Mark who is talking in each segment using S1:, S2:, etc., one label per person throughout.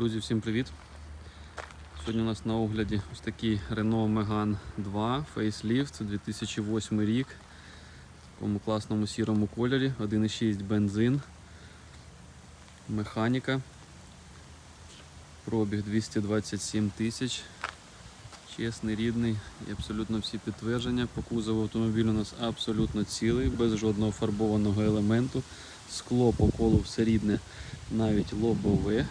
S1: Друзі, всім привіт! Сьогодні у нас на огляді ось такий Renault Megane 2 Facelift 2008 рік. В такому класному сірому кольорі, 1,6 бензин, механіка. Пробіг 227 тисяч. Чесний, рідний і абсолютно всі підтвердження. По кузову автомобіль у нас абсолютно цілий, без жодного фарбованого елементу. Скло по колу все рідне, навіть лобове.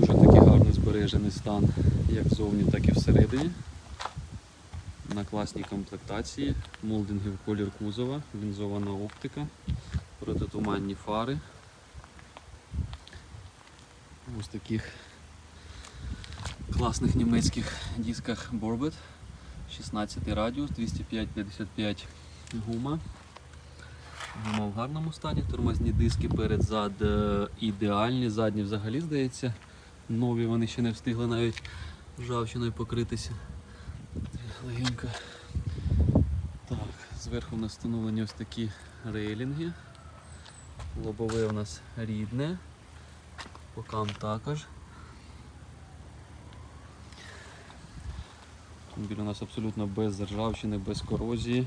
S1: Дуже такий гарно збережений стан як ззовні, так і всередині. На класній комплектації, молдинги в колір кузова, лінзована оптика, протитуманні фари. Ось таких класних німецьких дисках Borbet. 16 радіус, 205-55 гума. Гума в гарному стані, тормозні диски перед зад е, ідеальні, задні взагалі здається. Нові вони ще не встигли навіть ржавчиною покритися. Легенько. Так, зверху у нас встановлені ось такі рейлінги. Лобове у нас рідне. Бокам також. Автомобіль у нас абсолютно без ржавчини, без корозії.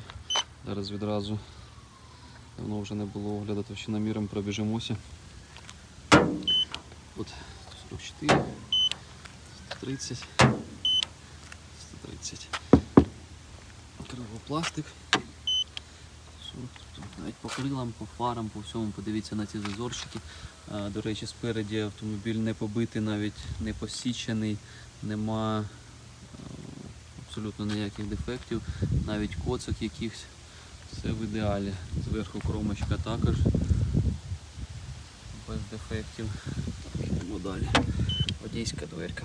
S1: Зараз відразу давно вже не було огляду, то ще наміром пробіжимося. От 44, 130, 130. Кривопластик. Навіть по крилам, по фарам, по всьому подивіться на ці зазорчики. До речі, спереді автомобіль не побитий, навіть не посічений, нема абсолютно ніяких дефектів, навіть коцок якихось. Все в ідеалі. Зверху кромочка також без дефектів. Йдемо далі. Водійська дверка.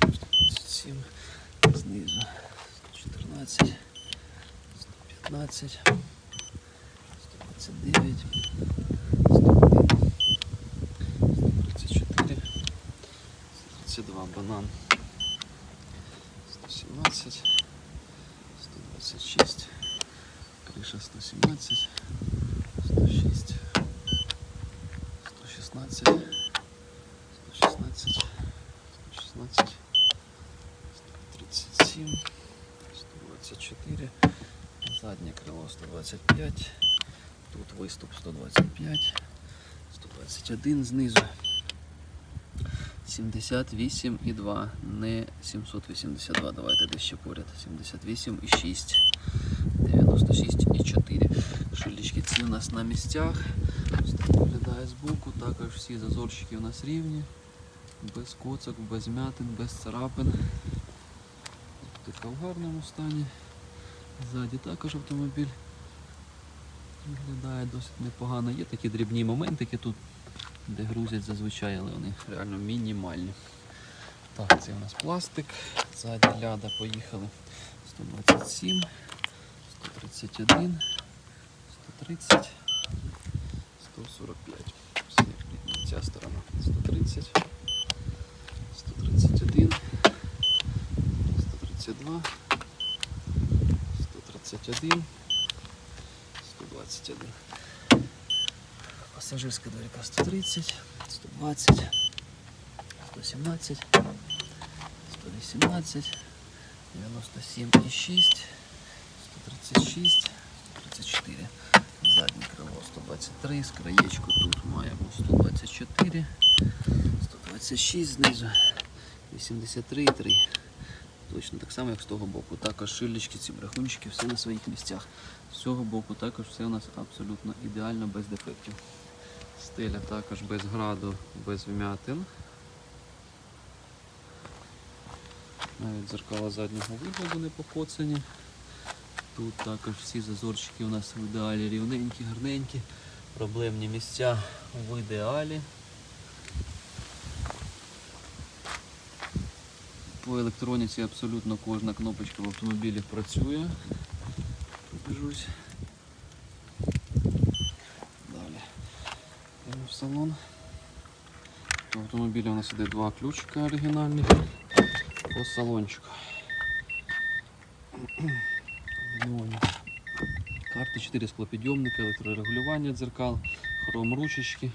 S1: 127, знизу. 114, 115, 129, 101, 134, 132 банан, 117, 126, криша 117, 106, 116, 116, 116, 137, 124, заднє крило 125, тут виступ 125, 121 знизу. 78,2, не 782, давайте десь ще поряд. 78,6, 96,4. Шилічки ці у нас на місцях. Ось так виглядає збоку. Також всі зазорчики у нас рівні. Без коцок, без м'ятин, без царапин. Оптика в гарному стані. Ззаді також автомобіль виглядає досить непогано. Є такі дрібні моментики тут де грузять зазвичай, але вони реально мінімальні. Так, це у нас пластик, ззаді ляда поїхали 127, 131, 130, 145. Все, ця сторона 130, 131, 132, 131, 121. Пасажирська дверка 130, 120, 117, 118, 97,6, 136, 134. Заднє крило 123, з краєчку тут маємо 124, 126 знизу, 83,3. Точно так само, як з того боку. Також шилечки, ці брахунчики, все на своїх місцях. З цього боку також все у нас абсолютно ідеально, без дефектів. Стеля також без граду, без вмятин. Навіть зеркала заднього вигляду не покоцані. Тут також всі зазорчики у нас в ідеалі рівненькі, гарненькі. Проблемні місця в ідеалі. По електроніці абсолютно кожна кнопочка в автомобілі працює. Побіжусь. Далі. Йдемо в салон. В автомобілі у нас іде два ключика оригінальних по салончику. Комбіновані. Карти 4 склопідйомника, електрорегулювання дзеркал, хром ручечки,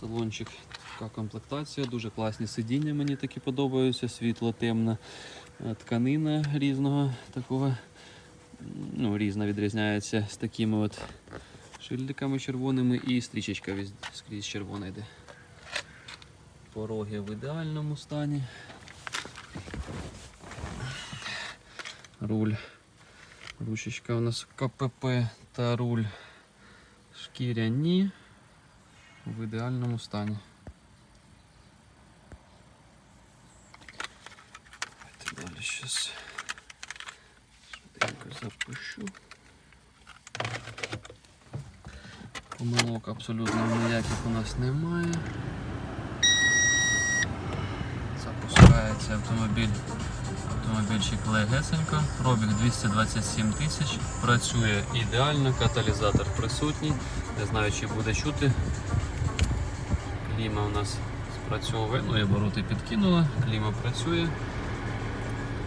S1: Салончик, така комплектація, дуже класні сидіння, мені такі подобаються. Світло, темна е, тканина різного такого. Ну, різна відрізняється з такими от шильдиками червоними і стрічечка скрізь червона йде. Пороги в ідеальному стані. Руль. Ручечка у нас КПП та руль шкіряні в ідеальному стані. Давайте далі щас швиденько запущу. Помилок абсолютно ніяких у нас немає. Запускається автомобіль. Автомобільчик легесенько, пробіг 227 тисяч, працює ідеально, каталізатор присутній. Не знаю, чи буде чути. Кліма у нас спрацьовує, ну і обороти підкинула, кліма працює.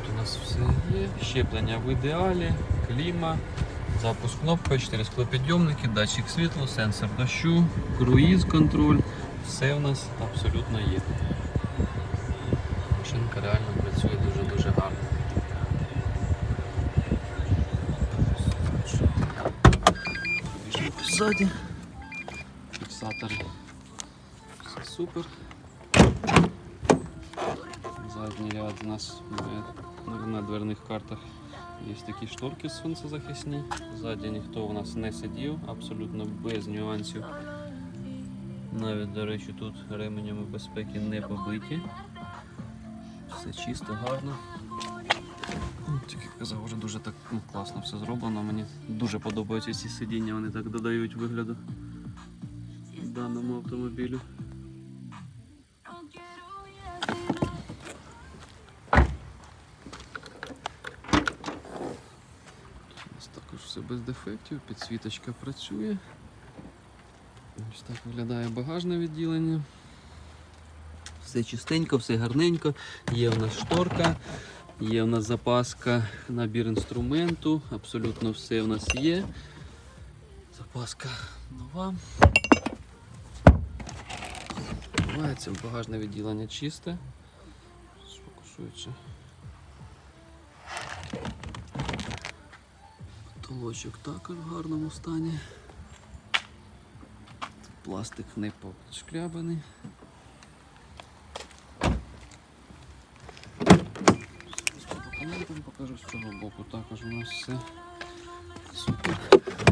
S1: Тут у нас все є. Щеплення в ідеалі, кліма, запуск кнопка, 4 склопідйомники, датчик світла, сенсор дощу, круїз контроль. Все в нас абсолютно є. Машинка реально працює дуже-дуже гарно. Ззаді. Фіксатори. Все супер. Задній ряд у нас на дверних картах є такі шторки сонцезахисні. Ззаді ніхто у нас не сидів, абсолютно без нюансів. Навіть, до речі, тут ременями безпеки не побиті. Все чисто, гарно. Ну, Тільки казав, вже дуже так ну, класно все зроблено. Мені дуже подобаються ці сидіння, вони так додають вигляду даному автомобілю. Також все без дефектів, підсвіточка працює. Ось так виглядає багажне відділення. Все чистенько, все гарненько. Є в нас шторка, є в нас запаска, набір інструменту, абсолютно все в нас є. Запаска нова. Відбувається багажне відділення чисте. Сфокусується. Потолочок також в гарному стані. Пластик не пошкрябаний. По документам покажу з цього боку. Також у нас все супер.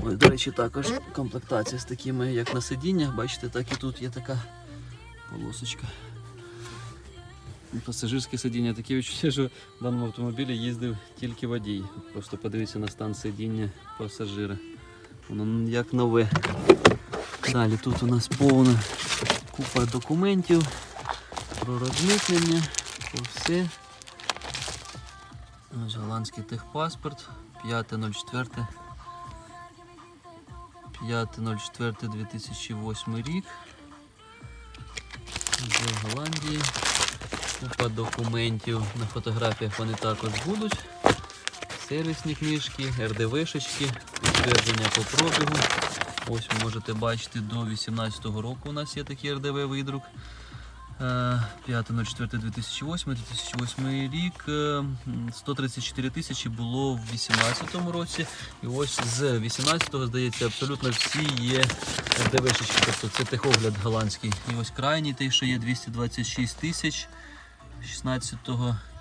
S1: Ось, до речі, також комплектація з такими, як на сидіннях. Бачите, так і тут є така полосочка. Ну, Пасажирське сидіння таке відчуття, що в даному автомобілі їздив тільки водій. Просто подивіться на стан сидіння пасажира. Воно як нове. Далі тут у нас повна купа документів про розмитнення, про все. Ось голландський техпаспорт 5.04. 5.04.2008 рік. З Голландії. Купа документів. На фотографіях вони також будуть. Сервісні книжки, РДВшечки, підтвердження по пробігу. Ось ви можете бачити до 2018 року у нас є такий РДВ видрук. Е, 5.04.2008, 2008 рік. е, 134 тисячі було в 2018 році. І ось з 18-го, здається, абсолютно всі є РДВшечки, тобто це техогляд голландський. І ось крайній той, що є 226 тисяч 16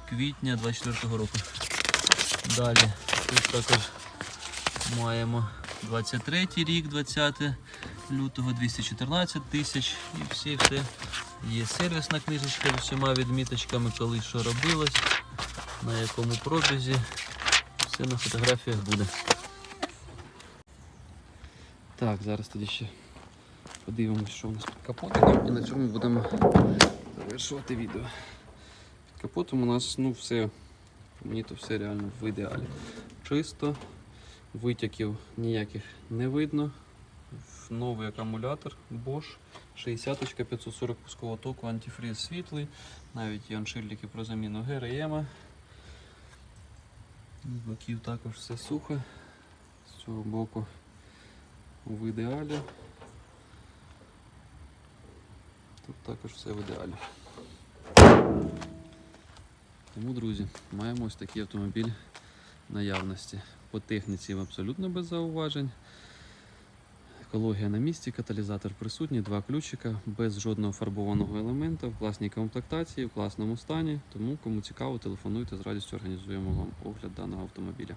S1: квітня 24 року. Далі тут також маємо 23 рік, 20 лютого 214 тисяч і всі все. Є сервісна книжечка з всіма відміточками, коли що робилось, на якому пробізі. Все на фотографіях буде. Так, зараз тоді ще подивимось, що у нас під капотом, і на цьому будемо завершувати відео. Під капотом у нас ну все, мені то все реально в ідеалі. Чисто, витяків ніяких не видно. Новий акумулятор Bosch 60 540 пускового току, антифріз світлий, навіть є аншильники про заміну ГРМ. З боків також все сухо. З цього боку в ідеалі. Тут також все в ідеалі. Тому, друзі, маємо ось такий автомобіль наявності. По техніці абсолютно без зауважень. Екологія на місці, каталізатор присутній, два ключика, без жодного фарбованого елемента, в класній комплектації, в класному стані. Тому, кому цікаво, телефонуйте з радістю організуємо вам огляд даного автомобіля.